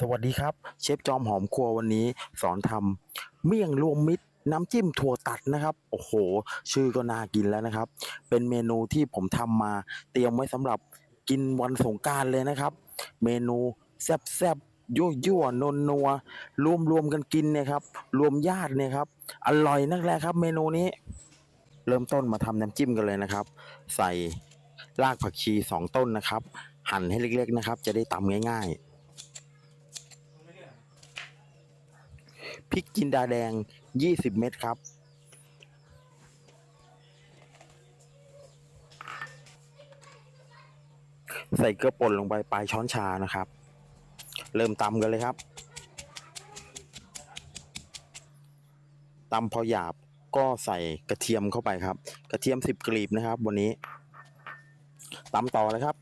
สวัสดีครับ เชฟจอมหอมครัววันนี้สอนทำเมี่ยงรวมมิตรน้ำจิ้มถั่วตัดนะครับ โอ้โห ชื่อก็น่ากินแล้วนะครับ เป็นเมนูที่ผมทำมาเตรียมไว้สำหรับกินวันสงการเลยนะครับ เมนูแซ่บแซบๆยั่วยั่วนนนัวรวมรวมกันกินเนี่ยครับ รวมญาติเนี่ยครับ อร่อยนักแลครับ เมนูนี้ เริ่มต้นมาทำน้ำจิ้มกันเลยนะครับ ใส่รากผักชีสองต้นนะครับ หั่นให้เล็กๆนะครับ จะได้ตำง่ายๆ ริกจินดาแดง 20 เม็ดครับ ใส่เกลือป่นลงไปปลายช้อนชานะครับ เริ่มตำกันเลยครับตำพอหยาบก็ใส่กระเทียมเข้าไปครับ กระเทียม10กลีบนะครับวันนี้ตำต่อเลยครับ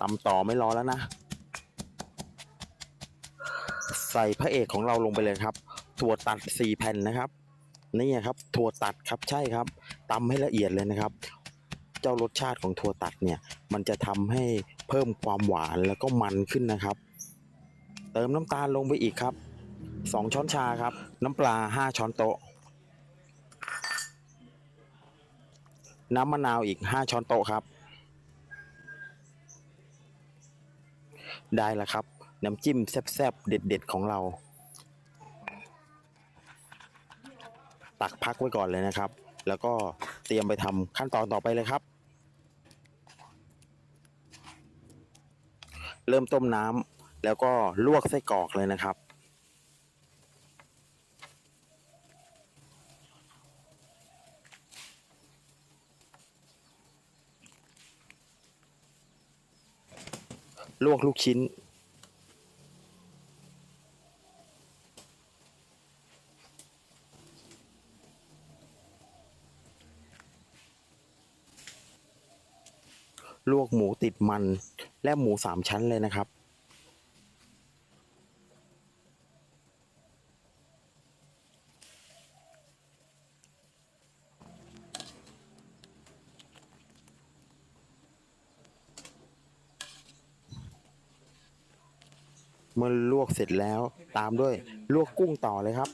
ตำต่อไม่รอแล้วนะ ใส่พระเอกของเราลงไปเลยครับ ถั่วตัด4แผ่นนะครับนี่ครับ ถั่วตัดครับใช่ครับตำให้ละเอียดเลยนะครับ เจ้ารสชาติของถั่วตัดเนี่ย มันจะทำให้เพิ่มความหวานแล้วก็มันขึ้นนะครับ เติมน้ำตาลลงไปอีกครับ 2 ช้อนชาครับ น้ำปลา 5 ช้อนโต๊ะ น้ำมะนาวอีก 5 ช้อนโต๊ะครับ ได้แล้วครับ น้ำจิ้มแซ่บๆ เด็ดๆ ของเรา ตักพักไว้ก่อนเลยนะครับ แล้วก็เตรียมไปทำขั้นตอนต่อไปเลยครับ เริ่มต้มน้ำแล้วก็ลวกไส้กรอกเลยนะครับลวกลูกชิ้น ลวกหมูติดมัน และหมูสามชั้นเลยนะครับ เมื่อลวกเสร็จแล้วตามด้วยลวกกุ้งต่อเลยครับ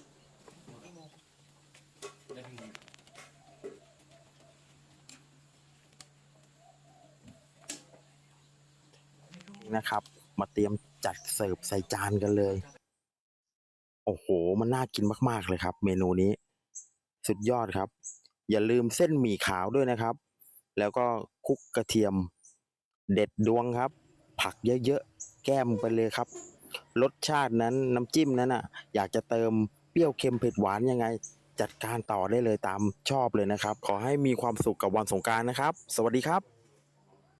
นะครับ มาเตรียมจัดเสิร์ฟใส่จานกันเลย โอ้โห มันน่ากินมาก ๆ เลยครับ เมนูนี้ สุดยอดครับ อย่าลืมเส้นหมี่ขาวด้วยนะครับ แล้วก็คุกกระเทียม เด็ดดวงครับ ผักเยอะๆ แก้มไปเลยครับ รสชาตินั้นน้ำจิ้มนั้นอะ อยากจะเติมเปรี้ยวเค็มเผ็ดหวานยังไง จัดการต่อได้เลยตามชอบเลยนะครับ ขอให้มีความสุขกับวันสงการนะครับ สวัสดีครับ